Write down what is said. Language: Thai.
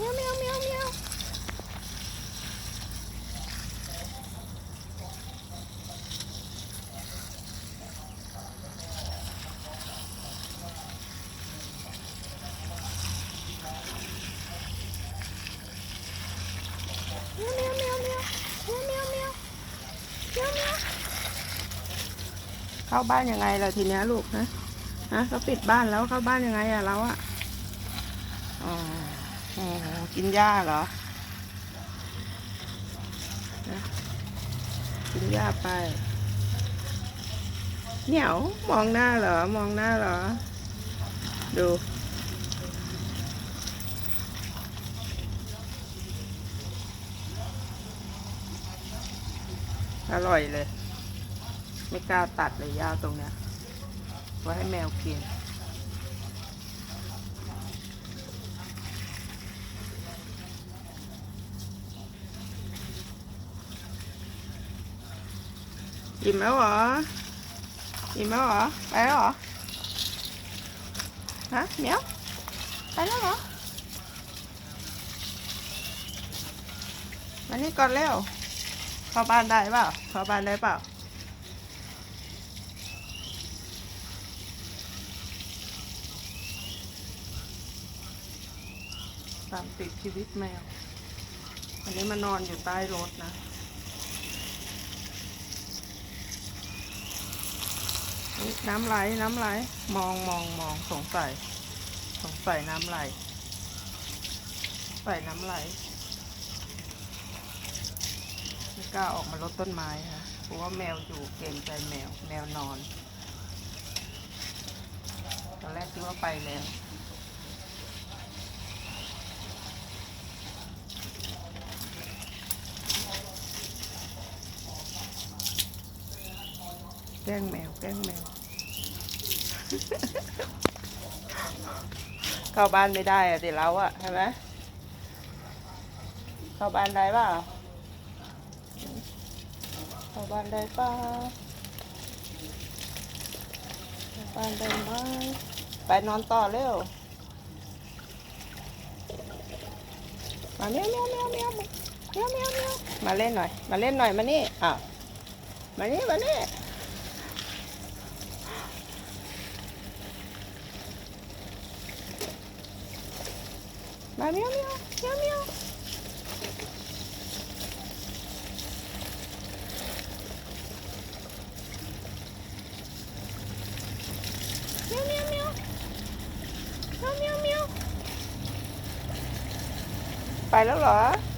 เมียวเมียวเมียวเข้าบ้านยังไงล่ะทีนี้ลูกนะฮะเขาปิดบ้านแล้วเข้าบ้านยังไงอะเราอะอ๋อ กินหญ้าเหรอ กินหญ้าไป เหนียวมองหน้าเหรอ มองหน้าเหรอ ดูอร่อยเลย ไม่กล้าตัดเลยหญ้าตรงเนี้ยไว้ให้แมวกิน อิ่มแล้วเหรออิ่มแล้วเหรอ ไปแล้วเหรอ ฮะเหมียวไปแล้วเหรอ มานี่ก่อนเร็วเข้าบ้านได้เปล่าเข้าบ้านได้เปล่าตามติดชีวิตแมว อันนี้มานอนอยู่ใต้รถนะ น้ำไหลน้ำไหลมองมองมองสงสัยสงสัยน้ำไหลใส่น้ำไหลไม่กล้าออกมาลดต้นไม้ค่ะเพราะว่าแมวอยู่เกรงใจแมวแมวนอนตอนแรกคิดว่าไปแล้วแกล้งแมวแกล้งแมว เข้าบ้านไม่ได้อะเดี๋ยวเราอะใช่ไหมเข้าบ้านได้ป่าเข้าบ้านได้ป่าเข้าบ้านได้ไหมไปนอนต่อเร็วมาเมียวเมียวเมียวเมียวเมียวเมียวเมียวมาเล่นหน่อย มาเล่นหน่อยมานี่อะมานี่มานี่ Vai miau, miau, miau, miau. Miau, miau, miau. Miau, miau, miau. Vai, Loló.